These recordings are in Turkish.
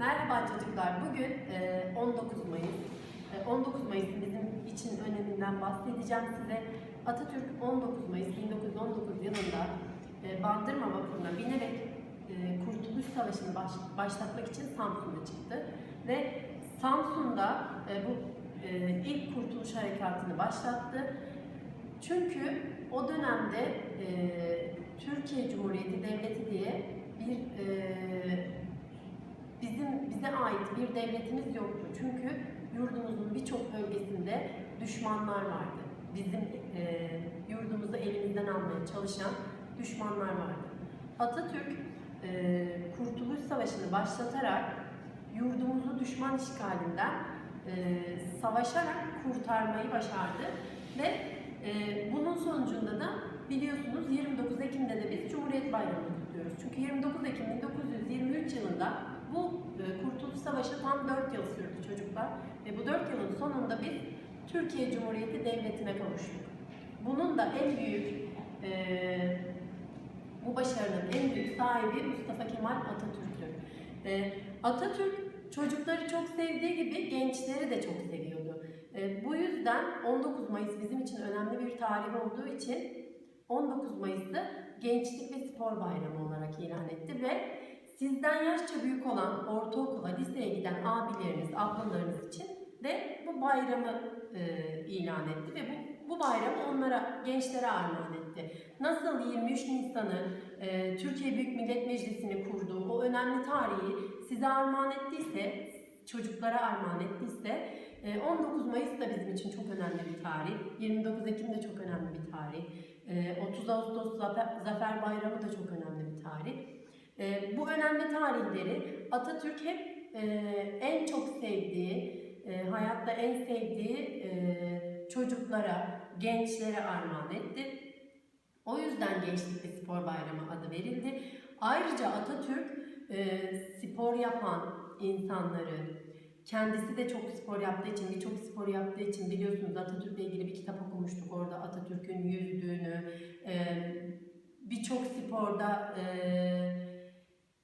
Merhaba çocuklar. Bugün e, 19 Mayıs. E, 19 Mayıs'ın bizim için öneminden bahsedeceğim size. Atatürk 19 Mayıs 1919 yılında e, Bandırma vapuruna binerek e, Kurtuluş Savaşı'nı baş- başlatmak için Samsun'a çıktı. Ve Samsun'da e, bu e, ilk Kurtuluş Harekatı'nı başlattı. Çünkü o dönemde e, Türkiye Cumhuriyeti Devleti diye bir e, bizim bize ait bir devletimiz yoktu. Çünkü yurdumuzun birçok bölgesinde düşmanlar vardı. Bizim e, yurdumuzu elimizden almaya çalışan düşmanlar vardı. Atatürk e, Kurtuluş Savaşı'nı başlatarak yurdumuzu düşman işgalinden e, savaşarak kurtarmayı başardı ve e, bunun sonucunda da biliyorsunuz 29 Ekim'de de biz Cumhuriyet Bayramı'nı kutluyoruz. Çünkü 29 Ekim 1923 yılında Savaşı tam 4 yıl sürdü çocuklar. Ve bu 4 yılın sonunda biz Türkiye Cumhuriyeti Devleti'ne kavuştuk. Bunun da en büyük e, bu başarının en büyük sahibi Mustafa Kemal Atatürk'tü. E, Atatürk çocukları çok sevdiği gibi gençleri de çok seviyordu. E, bu yüzden 19 Mayıs bizim için önemli bir tarih olduğu için 19 Mayıs'ı Gençlik ve Spor Bayramı olarak ilan etti ve sizden yaşça büyük olan ortaokula, liseye giden abileriniz, ablalarınız için de bu bayramı e, ilan etti ve bu, bu bayramı onlara, gençlere armağan etti. Nasıl 23 Nisan'ı e, Türkiye Büyük Millet Meclisi'ni kurduğu o önemli tarihi size armağan ettiyse, çocuklara armağan ettiyse, e, 19 Mayıs da bizim için çok önemli bir tarih. 29 Ekim de çok önemli bir tarih. E, 30 Ağustos Zafer, Zafer Bayramı da çok önemli bir tarih. E, bu önemli tarihleri Atatürk hep e, en çok sevdiği, e, hayatta en sevdiği e, çocuklara, gençlere armağan etti. O yüzden Gençlik ve Spor Bayramı adı verildi. Ayrıca Atatürk spor yapan insanları, kendisi de çok spor yaptığı için, birçok spor yaptığı için biliyorsunuz Atatürk'le ilgili bir kitap okumuştuk orada Atatürk'ün yüzdüğünü, birçok sporda e,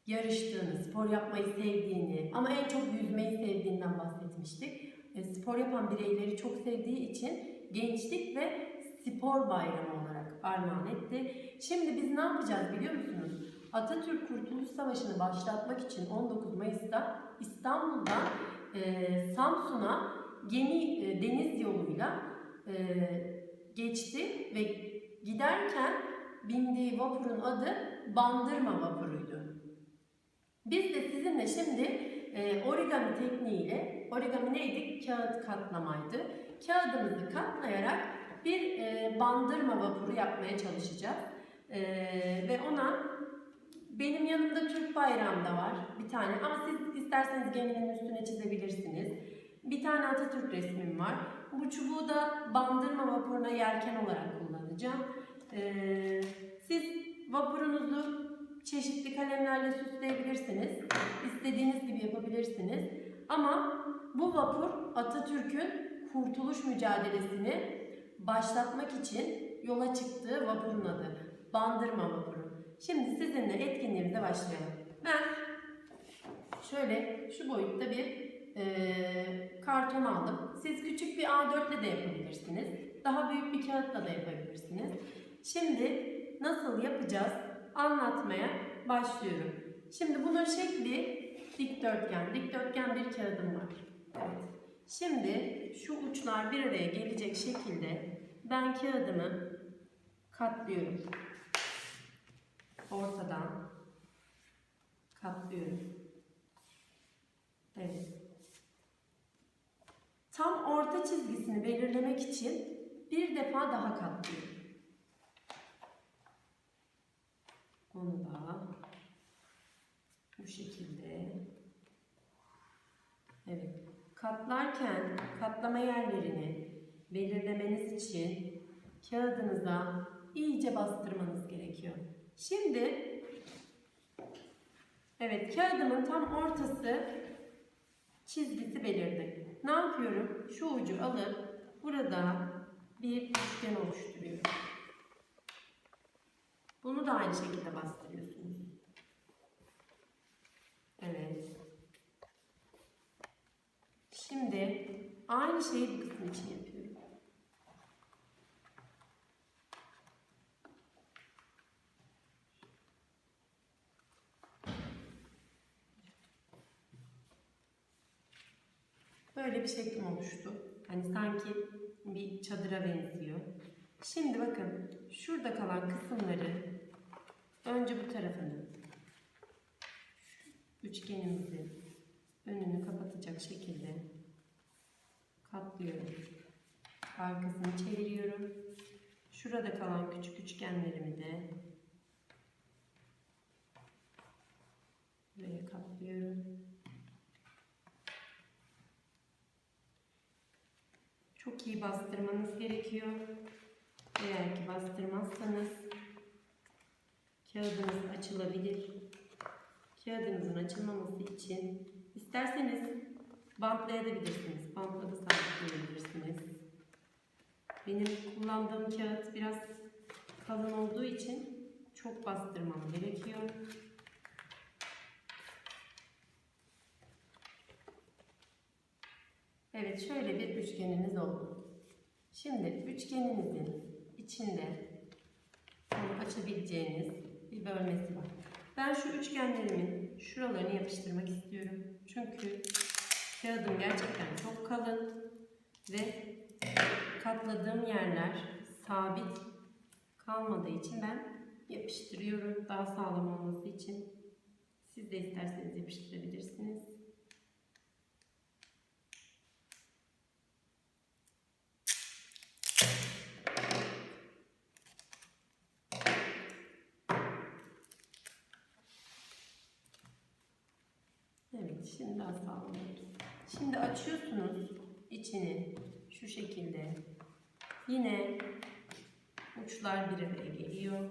yarıştığını, spor yapmayı sevdiğini ama en çok yüzmeyi sevdiğinden bahsetmiştik. E, spor yapan bireyleri çok sevdiği için gençlik ve spor bayramı olarak armağan etti. Şimdi biz ne yapacağız biliyor musunuz? Atatürk Kurtuluş Savaşı'nı başlatmak için 19 Mayıs'ta İstanbul'dan e, Samsun'a gemi e, deniz yoluyla e, geçti ve giderken bindiği vapurun adı Bandırma vapuruydu. Biz de sizinle şimdi e, origami tekniğiyle, origami neydi? Kağıt katlamaydı. Kağıdımızı katlayarak bir e, bandırma vapuru yapmaya çalışacağız. E, ve ona benim yanımda Türk bayrağım da var bir tane ama siz isterseniz geminin üstüne çizebilirsiniz. Bir tane Atatürk resmim var. Bu çubuğu da bandırma vapuruna yelken olarak kullanacağım. E, siz vapurunuzu çeşitli kalemlerle süsleyebilirsiniz. İstediğiniz gibi yapabilirsiniz. Ama bu vapur Atatürk'ün kurtuluş mücadelesini başlatmak için yola çıktığı vapurun adı. Bandırma vapuru. Şimdi sizinle etkinliğimize başlayalım. Ben şöyle şu boyutta bir eee, karton aldım. Siz küçük bir A4 ile de yapabilirsiniz. Daha büyük bir kağıtla da yapabilirsiniz. Şimdi nasıl yapacağız anlatmaya başlıyorum. Şimdi bunun şekli dikdörtgen. Dikdörtgen bir kağıdım var. Evet. Şimdi şu uçlar bir araya gelecek şekilde ben kağıdımı katlıyorum. Ortadan katlıyorum. Evet. Tam orta çizgisini belirlemek için bir defa daha katlıyorum. Onu da bu şekilde evet katlarken katlama yerlerini belirlemeniz için kağıdınıza iyice bastırmanız gerekiyor. Şimdi evet kağıdımın tam ortası çizgisi belirdi. Ne yapıyorum? Şu ucu alıp burada bir üçgen oluşturuyorum. Bunu da aynı şekilde bastırıyorsunuz. Evet. Şimdi aynı şeyi bu kısım için yapıyorum. Böyle bir şeklim oluştu. Hani sanki bir çadıra benziyor. Şimdi bakın şurada kalan kısımları önce bu tarafını üçgenimizin önünü kapatacak şekilde katlıyorum. Arkasını çeviriyorum. Şurada kalan küçük üçgenlerimi de buraya katlıyorum. Çok iyi bastırmanız gerekiyor. Eğer ki bastırmazsanız kağıdınız açılabilir. Kağıdınızın açılmaması için isterseniz bantlayabilirsiniz. Bantla da sabitleyebilirsiniz. Benim kullandığım kağıt biraz kalın olduğu için çok bastırmam gerekiyor. Evet şöyle bir üçgeniniz oldu. Şimdi üçgeninizin içinde bunu açabileceğiniz bir bölmesi var. Ben şu üçgenlerimin şuralarını yapıştırmak istiyorum. Çünkü kağıdım gerçekten çok kalın ve katladığım yerler sabit kalmadığı için ben yapıştırıyorum. Daha sağlam olması için. Siz de isterseniz yapıştırabilirsiniz. Evet, şimdi daha sağlam oldu. Şimdi açıyorsunuz içini şu şekilde. Yine uçlar bir araya geliyor.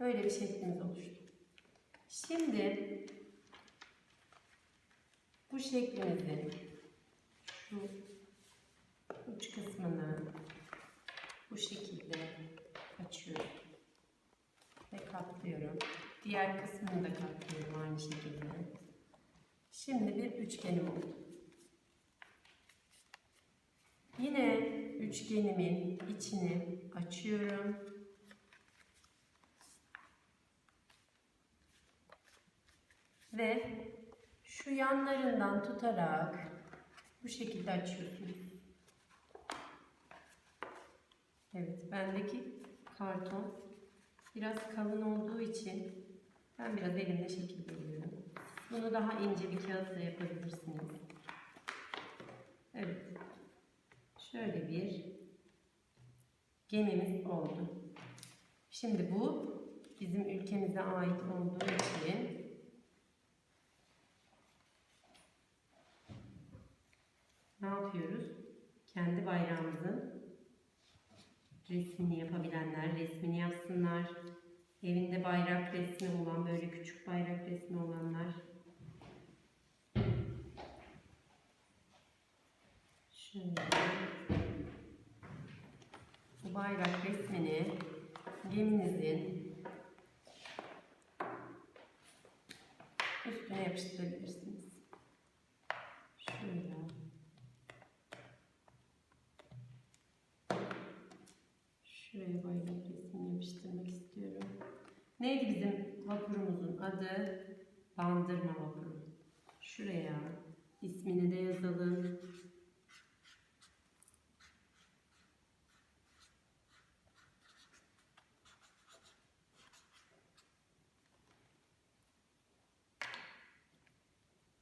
Böyle bir şeklimiz oluştu. Şimdi bu şeklimizi şu uç kısmını bu şekilde açıyorum katlıyorum. Diğer kısmını da katlıyorum aynı şekilde. Şimdi bir üçgenim oldu. Yine üçgenimin içini açıyorum. Ve şu yanlarından tutarak bu şekilde açıyorsunuz. Evet, bendeki karton biraz kalın olduğu için ben biraz elimle şekil veriyorum. Bunu daha ince bir kağıtla yapabilirsiniz. Evet. Şöyle bir gemimiz oldu. Şimdi bu bizim ülkemize ait olduğu için ne yapıyoruz? Kendi bayrağımızın resmini yapabilenler resmini yapsınlar. Evinde bayrak resmi olan böyle küçük bayrak resmi olanlar şöyle bu bayrak resmini geminizin üstüne yapıştırabilirsiniz. Şöyle. Şuraya bayrak resmini yapıştırmak istiyorum. Neydi bizim vapurumuzun adı? Bandırma vapuru. Şuraya ismini de yazalım.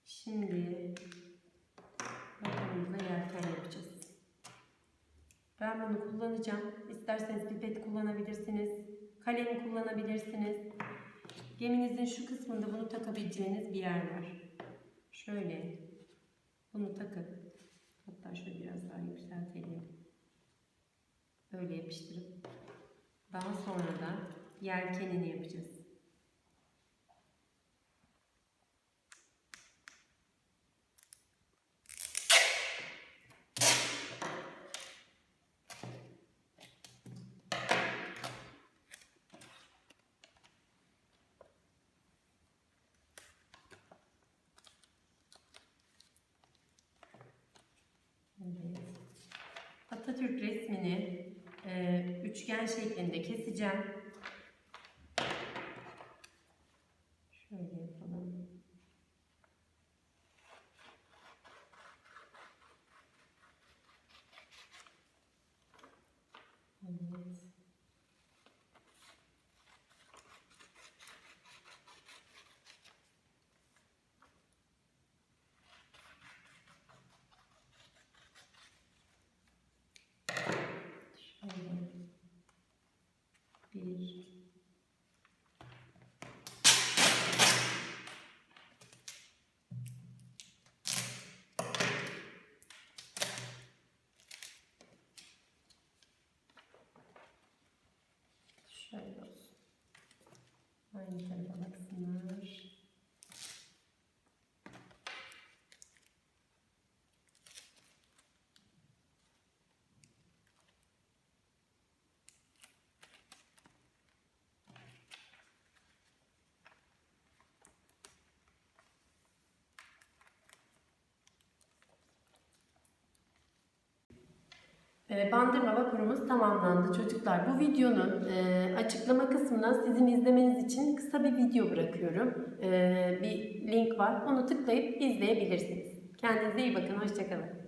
Şimdi vapurumuza yelken yapacağız. Ben bunu kullanacağım. İsterseniz pipet kullanabilirsiniz. Kalem kullanabilirsiniz. Geminizin şu kısmında bunu takabileceğiniz bir yer var. Şöyle bunu takıp hatta şöyle biraz daha yükseltelim. Böyle yapıştırıp daha sonra da yelkenini yapacağız. Atatürk resmini e, üçgen şeklinde keseceğim. Şöyle yapalım. Evet. Şöyle. Bir. Şöyle olsun. Aynı tarafa baksınlar. E, Bandırma vapurumuz tamamlandı çocuklar. Bu videonun e, açıklama kısmına sizin izlemeniz için kısa bir video bırakıyorum. E, bir link var. Onu tıklayıp izleyebilirsiniz. Kendinize iyi bakın. Hoşçakalın.